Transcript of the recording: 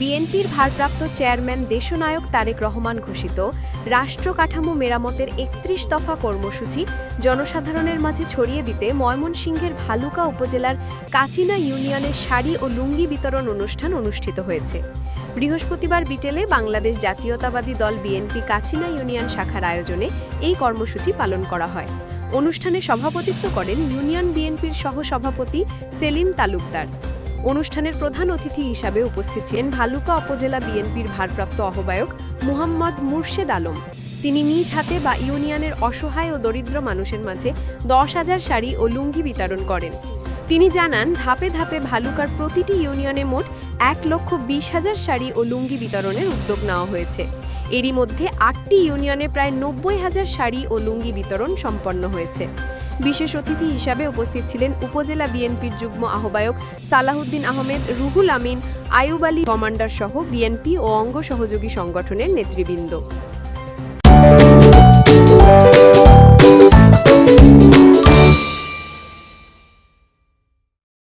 বিএনপির ভারপ্রাপ্ত চেয়ারম্যান দেশনায়ক তারেক রহমান ঘোষিত রাষ্ট্র কাঠামো মেরামতের একত্রিশ দফা কর্মসূচি জনসাধারণের মাঝে ছড়িয়ে দিতে ময়মনসিংহের ভালুকা উপজেলার কাচিনা ইউনিয়নের শাড়ি ও লুঙ্গি বিতরণ অনুষ্ঠান অনুষ্ঠিত হয়েছে। বৃহস্পতিবার বিকেলে বাংলাদেশ জাতীয়তাবাদী দল বিএনপি কাচিনা ইউনিয়ন শাখার আয়োজনে এই কর্মসূচি পালন করা হয়। অনুষ্ঠানে সভাপতিত্ব করেন ইউনিয়ন বিএনপির সহসভাপতি সেলিম তালুকদার। অনুষ্ঠানের প্রধান অতিথি হিসাবে উপস্থিত ছিলেন ভালুকা উপজেলা বিএনপির ভারপ্রাপ্ত আহ্বায়ক মুহাম্মদ মুর্শেদ আলম। তিনি নিজ হাতে বা ইউনিয়নের অসহায় ও দরিদ্র মানুষের মাঝে দশ হাজার শাড়ি ও লুঙ্গি বিতরণ করেন। তিনি জানান, ধাপে ধাপে ভালুকার প্রতিটি ইউনিয়নে মোট এক লক্ষ বিশ হাজার শাড়ি ও লুঙ্গি বিতরণের উদ্যোগ নেওয়া হয়েছে। এরই মধ্যে আটটি ইউনিয়নে প্রায় নব্বই হাজার শাড়ি ও লুঙ্গি বিতরণ সম্পন্ন হয়েছে। বিশেষ অতিথি হিসাবে উপস্থিত ছিলেন উপজেলা বিএনপির যুগ্ম আহ্বায়ক সালাহুদ্দিন আহমেদ, রুহুল আমিন আয়ুব আলী কমান্ডার সহ বিএনপি ও অঙ্গ সহযোগী সংগঠনের নেতৃবৃন্দ।